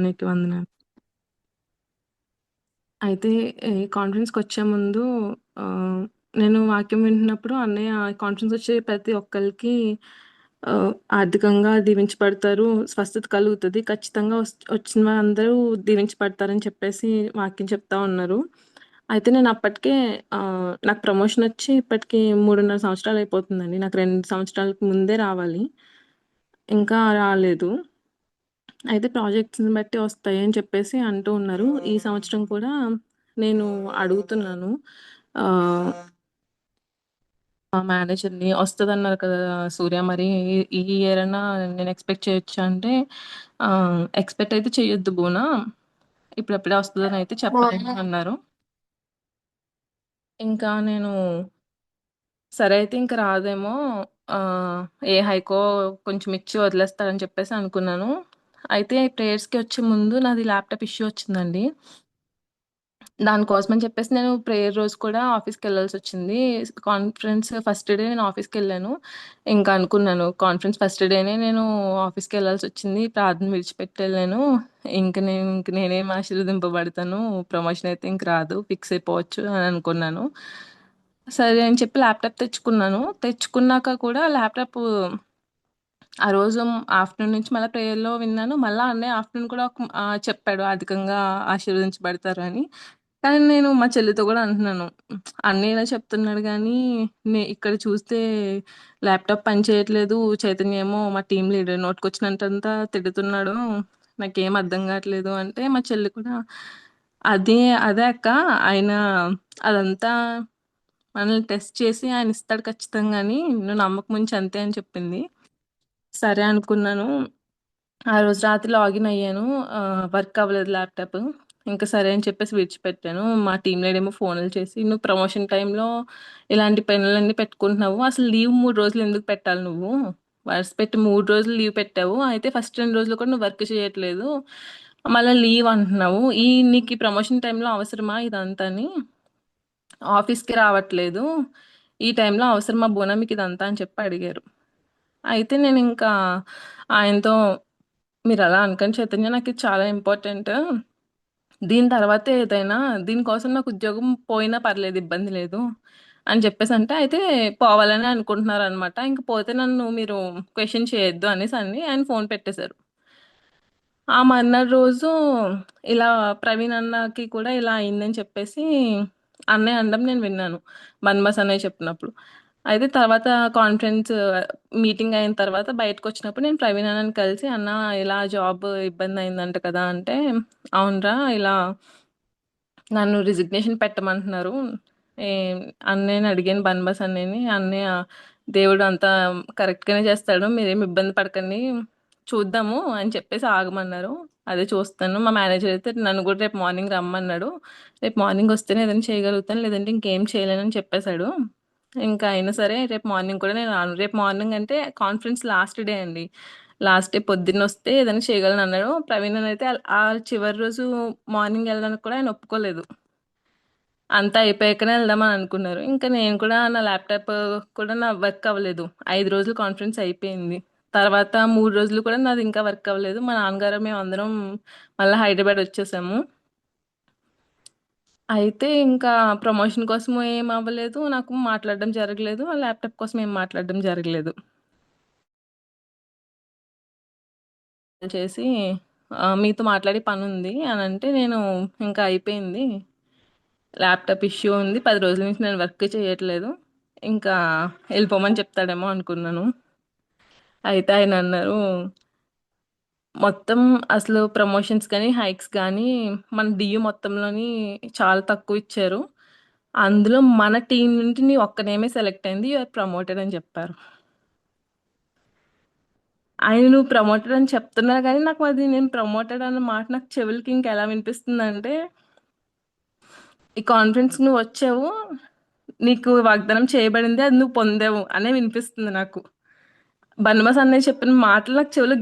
నీకు వందనాలు. అయితే ఈ కాన్ఫరెన్స్‌కొచ్చే ముందు ఆహ్, నేను వాక్యం వింటున్నప్పుడు అన్నయ్య కాన్ఫరెన్స్ వచ్చే ప్రతి ఒక్కళ్ళకి ఆహ్, ఆర్థికంగా దీవించబడతారు. స్వస్థత కలుగుతది. ఖచ్చితంగా వస్ వచ్చిన వారందరూ దీవించబడతారని చెప్పేసి వాక్యం చెప్తా ఉన్నారు. అయితే నేను అప్పటికే ఆహ్, నాకు ప్రమోషనొచ్చి ఇప్పటికి 3.5 సంవత్సరాలు అయిపోతుందండి. నాకు 2 సంవత్సరాలకు ముందే రావాలి. ఇంకా రాలేదు. అయితే ప్రాజెక్ట్స్‌ని బట్టి వస్తాయి అని చెప్పేసి అంటూ ఉన్నారు. ఈ సంవత్సరం కూడా నేను అడుగుతున్నాను. మేనేజర్ని వస్తుంది అన్నారు వస్తదన్నారు కదా! సూర్య మరి ఈ ఇయర్ అన్నా నేను ఎక్స్‌పెక్ట్ చేయొచ్చా అంటే ఎక్స్‌పెక్ట్ అయితే చేయొద్దు బూనా. ఇప్పుడప్పుడే వస్తుందని అయితే చెప్పాలని అన్నారు. ఇంకా నేను సరే అయితే ఇంకా రాదేమో ఏ హైకో కొంచెం ఇచ్చి వదిలేస్తారని చెప్పేసి అనుకున్నాను. అయితే ప్రేయర్స్‌కి వచ్చే ముందు నాది ల్యాప్‌టాప్ ఇష్యూ వచ్చిందండి. దానికోసమని చెప్పేసి నేను ప్రేయర్ రోజు కూడా ఆఫీస్‌కెళ్ళాల్సొచ్చింది. కాన్ఫరెన్స్ ఫస్ట్ డే నేను ఆఫీస్‌కెళ్ళాను. ఇంకా అనుకున్నాను కాన్ఫరెన్స్ ఫస్ట్ డేనే నేను ఆఫీస్‌కెళ్ళాల్సొచ్చింది. ప్రార్థన విడిచిపెట్టెళ్ళాను. ఇంక నేను ఇంక నేనేం ఆశీర్వదింపబడతాను. ప్రమోషన్ అయితే ఇంక రాదు. ఫిక్స్ అయిపోవచ్చు అని అనుకున్నాను. సరే అని చెప్పి ల్యాప్‌టాప్ తెచ్చుకున్నాను. తెచ్చుకున్నాక కూడా ల్యాప్టాప్ ఆ రోజు ఆఫ్టర్‌నూన్ నుంచి మళ్ళీ ప్రేయర్‌లో విన్నాను. మళ్ళీ అన్నయ్య ఆఫ్టర్‌నూన్ కూడా ఒక చెప్పాడు అధికంగా ఆశీర్వదించబడతారు అని. కానీ నేను మా చెల్లితో కూడా అంటున్నాను. అన్నయ్య ఇలా చెప్తున్నాడు కానీ నే ఇక్కడ చూస్తే ల్యాప్‌టాప్ పని చేయట్లేదు. చైతన్య ఏమో మా టీం లీడర్ నోటికొచ్చినట్టంతా తిడుతున్నాడు. నాకేం అర్థం కావట్లేదు అంటే, మా చెల్లి కూడా అదే అదే అక్క ఆయన అదంతా మనల్ని టెస్ట్ చేసి ఆయన ఇస్తాడు ఖచ్చితంగా అని నువ్వు నమ్మకం ఉంచి అంతే అని చెప్పింది. సరే అనుకున్నాను. ఆ రోజు రాత్రి లాగిన్ అయ్యాను. వర్క్ అవ్వలేదు ల్యాప్‌టాప్. ఇంకా సరే అని చెప్పేసి విడిచిపెట్టాను. మా టీమ్ ఏమో ఫోన్‌లు చేసి, "నువ్వు ప్రమోషన్ టైంలో ఇలాంటి పనులన్నీ పెట్టుకుంటున్నావు. అసలు లీవ్ మూడు రోజులు ఎందుకు పెట్టాలి నువ్వు? వరుసపెట్టి 3 రోజులు లీవ్ పెట్టావు. అయితే ఫస్ట్ రెండు రోజులు కూడా నువ్వు వర్క్ చేయట్లేదు. మళ్ళీ లీవ్ అంటున్నావు. ఈ నీకు ఈ ప్రమోషన్ టైంలో అవసరమా ఇదంతాని? ఆఫీస్‌కి రావట్లేదు. ఈ టైంలో అవసరమా బోనా ఇదంతా అని చెప్పి అడిగారు. అయితే నేనింకా ఆయనతో మీరలా అనకండి చైతన్య నాకిది చాలా ఇంపార్టెంట్. దీని తర్వాతే ఏదైనా దీనికోసం నాకు ఉద్యోగం పోయినా పర్లేదు ఇబ్బంది లేదు. అని చెప్పేసంటే, అయితే పోవాలనే అనుకుంటున్నారనమాట. ఇంక పోతే నన్ను మీరు క్వెషన్ చేయొద్దు అనేసని ఆయన ఫోన్ పెట్టేశారు. ఆ మర్నాడు రోజు ఇలా ప్రవీణ్ అన్నకి కూడా ఇలా అయిందని చెప్పేసి అన్నయ్య అనడం నేను విన్నాను. బన్‌బాస్ అన్నయ్య చెప్పినప్పుడు. అయితే తర్వాత కాన్ఫరెన్స్ మీటింగ్ uh, అయిన తర్వాత బయటకు వచ్చినప్పుడు నేను ప్రవీణ్ అన్నని కలిసి, "అన్న ఇలా జాబ్ ఇబ్బంది అయిందంట కదా!" అంటే, "అవునురా ఇలా నన్ను రిజిగ్నేషన్ పెట్టమంటున్నారు." అన్నయ్యని అడిగాను బన్బస్ అన్నయ్యని. అన్నయ్య దేవుడు అంతా కరెక్ట్‌గానే చేస్తాడు. మీరేం ఇబ్బంది పడకండి. చూద్దాము అని చెప్పేసి ఆగమన్నారు. అదే చూస్తాను. మా మేనేజర్ అయితే నన్ను కూడా రేపు మార్నింగ్ రమ్మన్నాడు. రేపు మార్నింగ్ వస్తేనే ఏదైనా చేయగలుగుతాను. లేదంటే ఇంకేం చేయలేనని చెప్పేశాడు ఇంకా అయినా సరే రేపు మార్నింగ్ కూడా నేను రాను. రేపు మార్నింగ్ అంటే కాన్ఫరెన్స్ లాస్ట్ డే అండి. లాస్ట్ డే పొద్దున్న వస్తే ఏదైనా చేయగలనన్నాడు. ప్రవీణ్ అయితే ఆ చివరి రోజు మార్నింగ్ వెళ్ళడానికి కూడా ఆయన ఒప్పుకోలేదు. అంతా అయిపోయాకనే వెళ్దామని అనుకున్నారు. ఇంకా నేను కూడా నా ల్యాప్‌టాప్ కూడా నా వర్క్ అవ్వలేదు. ఐదు రోజులు కాన్ఫరెన్స్ అయిపోయింది. తర్వాత మూడు రోజులు కూడా నాది ఇంకా వర్క్ అవ్వలేదు. మా నాన్నగారు మేము అందరం మళ్ళీ హైదరాబాద్ వచ్చేసాము. అయితే ఇంకా ప్రమోషన్ కోసం ఏం అవ్వలేదు. నాకు మాట్లాడడం జరగలేదు. ఆ ల్యాప్‌టాప్ కోసం ఏం మాట్లాడడం జరగలేదు. చేసి ఆహ్, మీతో మాట్లాడే పనుంది అనంటే నేను ఇంకా అయిపోయింది. ల్యాప్‌టాప్ ఇష్యూ ఉంది. 10 రోజుల నుంచి నేను వర్క్ చేయట్లేదు. ఇంకా ఎళ్ళిపోమని చెప్తాడేమో అనుకున్నాను. అయితే ఆయనన్నారు, "మొత్తం అసలు ప్రమోషన్స్ కానీ హైక్స్ కానీ మన డియూ మొత్తంలోని చాలా తక్కువిచ్చారు. అందులో మన టీమ్ నుండి నీ ఒక్క నేమే సెలెక్ట్ అయింది. యూ ఆర్ ప్రమోటెడ్" అని చెప్పారు. ఆయన నువ్వు ప్రమోటెడ్ అని చెప్తున్నారు గానీ, నాకు అది నేను ప్రమోటెడ్ అన్న మాట నాకు చెవులకి ఇంకెలా వినిపిస్తుందంటే ఈ కాన్ఫరెన్స్‌కి నువ్వొచ్చావు. నీకు వాగ్దానం చేయబడింది. అది నువ్వు పొందావు అనే వినిపిస్తుంది నాకు. బన్మస్ అన్నయ్య చెప్పిన మాటలు నాకు చెవిలో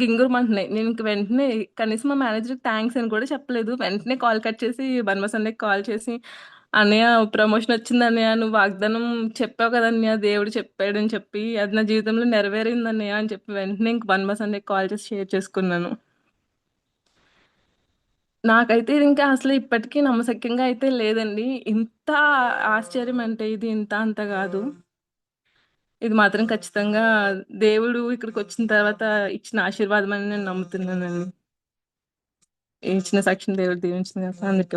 నేను ఇంక వెంటనే కనీసం మా మేనేజర్‌కి థ్యాంక్స్ అని కూడా చెప్పలేదు. వెంటనే కాల్ కట్ చేసి బన్మస్ అన్నయ్యకి కాల్ చేసి, "అన్నయ్య ప్రమోషన్ వచ్చిందన్నయ్య. నువ్వు వాగ్దానం చెప్పావు కదన్నయ్య దేవుడు చెప్పాడని చెప్పి. అది నా జీవితంలో నెరవేరిందన్నయ్య" అని చెప్పి వెంటనే ఇంక బన్మస్ అన్నయ్యకి కాల్ చేసి షేర్ చేసుకున్నాను. నాకైతే ఇంకా అసలు ఇప్పటికీ నమ్మశక్యంగా అయితే లేదండి. ఇంత ఆశ్చర్యం అంటే ఇది ఇంత అంత కాదు ఇది మాత్రం ఖచ్చితంగా దేవుడు ఇక్కడికి వచ్చిన తర్వాత ఇచ్చిన ఆశీర్వాదం అని నేను నమ్ముతున్నానండి. ఇచ్చిన సాక్ష్యం దేవుడు దీవించిన అందరికీ